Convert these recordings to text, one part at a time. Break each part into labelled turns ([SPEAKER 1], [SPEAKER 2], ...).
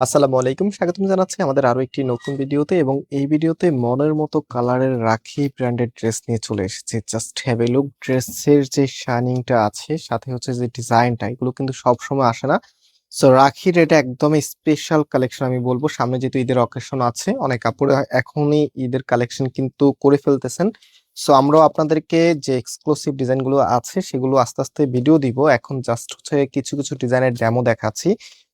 [SPEAKER 1] আসসালামু আলাইকুম। স্বাগতম জানাচ্ছি আমাদের আরও একটি নতুন ভিডিওতে এবং এই ভিডিওতে মনের মতো কালারের রাখি ব্র্যান্ডের ড্রেস নিয়ে চলে এসেছে। জাস্ট হ্যাভ লুক, ড্রেসের যে শাইনিংটা আছে, সাথে হচ্ছে যে ডিজাইনটা, এগুলো কিন্তু সব সময় আসে না। সো রাখির এটা একদম স্পেশাল কালেকশন আমি বলব। সামনে যেহেতু ঈদের অকেশন আছে, অনেক কাপড় এখনই ঈদের কালেকশন কিন্তু করে ফেলতেছেন। সো আমরাও আপনাদেরকে যে এক্সক্লুসিভ ডিজাইনগুলো আছে, সেগুলো আস্তে আস্তে ভিডিও দিব। এখন জাস্ট হচ্ছে কিছু কিছু ডিজাইনের ডেমো দেখাচ্ছি।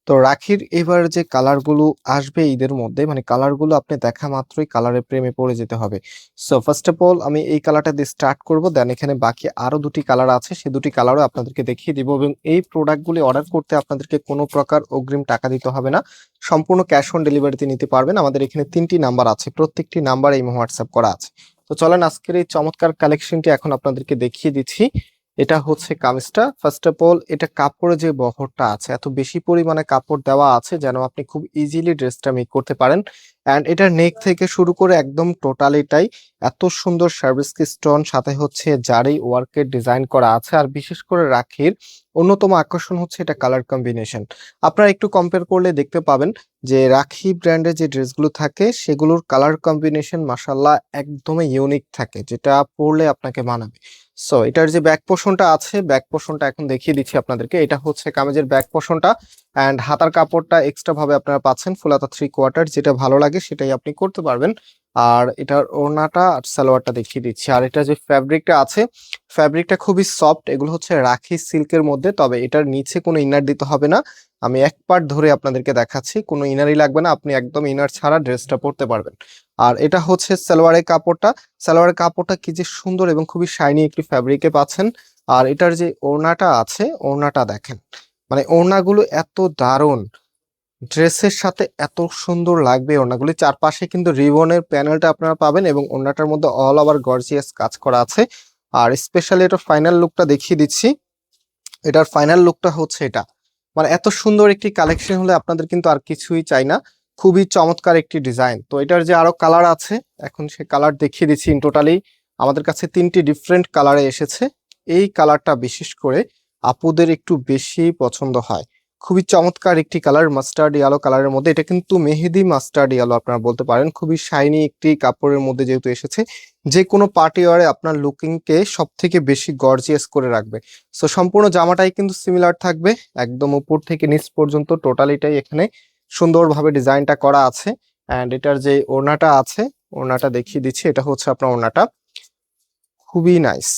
[SPEAKER 1] তো রাখির এবার যে কালারগুলো আসবে ঈদের মধ্যে মানে কালারগুলো আপনি দেখা মাত্রই কালারের প্রেমে পড়ে যেতে হবে। সো ফার্স্ট অফ অল আমি এই কালারটা দিয়ে স্টার্ট করব দেন এখানে বাকি আরও দুটি কালার আছে সে দুটি কালারও আপনাদেরকে দেখিয়ে দিব এবং এই প্রোডাক্টগুলি অর্ডার করতে আপনাদেরকে কোনো প্রকার অগ্রিম টাকা দিতে হবে না। সম্পূর্ণ ক্যাশ অন ডেলিভারিতে নিতে পারবেন, আমাদের এখানে তিনটি নাম্বার আছে, প্রত্যেকটি নাম্বার এই হোয়াটসঅ্যাপ করা আছে। তো চলেন আজকের এই চমৎকার কালেকশনটি এখন আপনাদেরকে দেখিয়ে দিচ্ছি। এটা হচ্ছে কামিজটা। ফার্স্ট অফ অল এটা কাপড়ে যে বহরটা আছে, এত বেশি পরিমাণে কাপড় দেওয়া আছে যেন আপনি খুব ইজিলি ড্রেসটা মেক করতে পারেন। অ্যান্ড এটা নেক থেকে শুরু করে একদম টোটালিটাই এত সুন্দর সার্ভিস স্টোন সাথে হচ্ছে জারি ওয়ার্কের ডিজাইন করা আছে। আর বিশেষ করে রাখির অন্যতম আকর্ষণ হচ্ছে এটা কালার কম্বিনেশন আপনারা একটু কম্পেয়ার করলে দেখতে পাবেন যে রাখি ব্র্যান্ডের যে ড্রেসগুলো থাকে, সেগুলোর কালার কম্বিনেশন মাসাল্লাহ একদমই ইউনিক থাকে, যেটা পরলে আপনাকে মানাবে। সো এটার যে ব্যাক পোর্শনটা আছে ব্যাক পোর্শনটা এখন দেখিয়ে দিচ্ছি আপনাদেরকে। এটা হচ্ছে কামেজের ব্যাক পোর্শনটা অ্যান্ড হাতার কাপড়টা এক্সট্রা ভাবে আপনারা পাচ্ছেন, ফুলাতা থ্রি কোয়ার্টার যেটা ভালো লাগে সেটাই আপনি করতে পারবেন। আর এটার ওড়নাটা আর সালোয়ারটা দেখিয়ে দিচ্ছি। আর এটা যে ফ্যাব্রিকটা আছে, ফ্যাব্রিকটা খুবই সফট, এগুলো হচ্ছে রাখি সিল্কের মধ্যে, তবে এটার নিচে কোনো ইনার দিতে হবে না। আমি এক পার্ট ধরে আপনাদেরকে দেখাচ্ছি, কোনো ইনারই লাগবে না, আপনি একদম ইনার ছাড়া ড্রেসটা পরতে পারবেন। আর এটা হচ্ছে সালোয়ারের কাপড়টা সালোয়ারের কাপড়টা কি যে সুন্দর এবং খুবই শাইনি একটি ফ্যাব্রিকে পাচ্ছেন। আর এটার যে ওড়নাটা আছে, ওড়নাটা দেখেন। মানে ওড়নাগুলো এত দারুণ ড্রেসের সাথে এত সুন্দর লাগবে ওড়নাগুলি। চারপাশে কিন্তু রিবনের প্যানেলটা আপনারা পাবেন এবং ওড়নাটার মধ্যে অল ওভার গর্জিয়াস কাজ করা আছে। আর স্পেশালি এটা ফাইনাল লুকটা দেখিয়ে দিচ্ছি। এটার ফাইনাল লুকটা হচ্ছে এটা। মানে এত সুন্দর একটি কালেকশন হলে আপনাদের কিন্তু আর কিছুই চাই না। খুবই চমৎকার একটি ডিজাইন তো এটার যে আরও কালার আছে, এখন সে কালার দেখিয়ে দিচ্ছি ইন টোটালি আমাদের কাছে তিনটি ডিফারেন্ট কালারে এসেছে। এই কালারটা বিশেষ করে আপুদের একটু বেশি পছন্দ হয়। খুবই চমৎকার একটি কালার মাস্টার্ড ইয়েলো কালারের মধ্যে। এটা কিন্তু মেহেদি মাস্টার্ড ইয়ালো আপনারা বলতে পারেন। খুবই শাইনি একটি কাপড়ের মধ্যে যেহেতু এসেছে, যে কোনো পার্টি ওয়ারে আপনার লুকিংকে সব থেকে বেশি গর্জিয়াস করে রাখবে। সো সম্পূর্ণ জামাটাই কিন্তু সিমিলার থাকবে, একদম উপর থেকে নিচ পর্যন্ত টোটালিটাই এখানে সুন্দরভাবে ডিজাইনটা করা আছে। অ্যান্ড এটার যে ওড়নাটা আছে, ওড়নাটা দেখিয়ে দিচ্ছি, এটা হচ্ছে আপনার ওড়নাটা। খুবই নাইস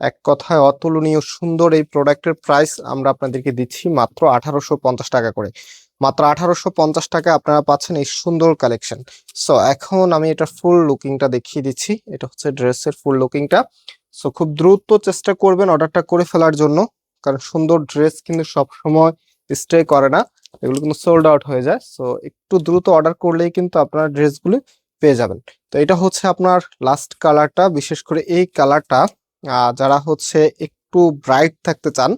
[SPEAKER 1] এক কথায় অতুলনীয় সুন্দর এই প্রোডাক্টের প্রাইস আমরা আপনাদেরকে দিচ্ছি মাত্র আঠারোশো পঞ্চাশ টাকা করে। মাত্র আঠারোশো পঞ্চাশ টাকা আপনারা পাচ্ছেন এই সুন্দর কালেকশন সো এখন আমি এটা ফুল লুকিংটা দেখিয়ে দিচ্ছি। এটা হচ্ছে ড্রেসের ফুল লুকিংটা সো খুব দ্রুত চেষ্টা করবেন অর্ডারটা করে ফেলার জন্য। কারণ সুন্দর ড্রেস কিন্তু সব সময় স্টে করে না। এগুলো কিন্তু সোল্ড আউট হয়ে যায়। সো একটু দ্রুত অর্ডার করলেই কিন্তু আপনার ড্রেসগুলি পেয়ে যাবেন। তো, এটা হচ্ছে আপনার লাস্ট কালারটা বিশেষ করে এই কালারটা যারা হচ্ছে একটু ব্রাইট থাকতে চান,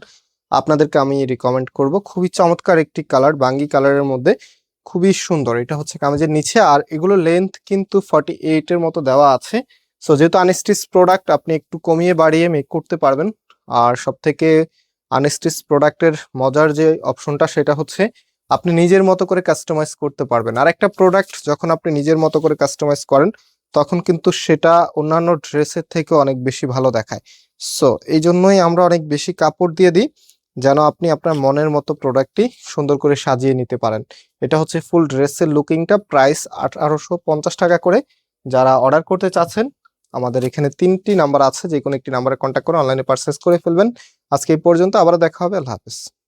[SPEAKER 1] আপনাদেরকে আমি রিকমেন্ড করব। খুবই চমৎকার একটি কালার বাঙ্গি কালারের মধ্যে। খুবই সুন্দর। এটা হচ্ছে কামেজের নিচে আর এগুলো লেন্থ কিন্তু ফর্টি এইটের মতো দেওয়া আছে। সো যেহেতু আনস্টিচ প্রোডাক্ট আপনি একটু কমিয়ে বাড়িয়ে মেক করতে পারবেন। আর সব থেকে আনস্টিচ প্রোডাক্টের মজার যে অপশনটা সেটা হচ্ছে আপনি নিজের মতো করে কাস্টমাইজ করতে পারবেন। আর একটা প্রোডাক্ট যখন আপনি নিজের মতো করে কাস্টমাইজ করেন তখন কিন্তু সেটা অন্যান্য ড্রেসের থেকে অনেক বেশি ভালো দেখায়। সো এই জন্যই আমরা অনেক বেশি কাপড় দিয়ে দিই, যেন আপনি আপনার মনের মতো প্রোডাক্টটি সুন্দর করে সাজিয়ে নিতে পারেন। এটা হচ্ছে ফুল ড্রেসের লুকিংটা প্রাইস আঠারোশো পঞ্চাশ টাকা করে। যারা অর্ডার করতে চাচ্ছেন, আমাদের এখানে তিনটি নাম্বার আছে যে কোনো একটি নাম্বারে কন্ট্যাক্ট করে অনলাইনে পারচেস করে ফেলবেন। আজকে এই পর্যন্ত আবার দেখা হবে, আল্লাহ হাফেজ।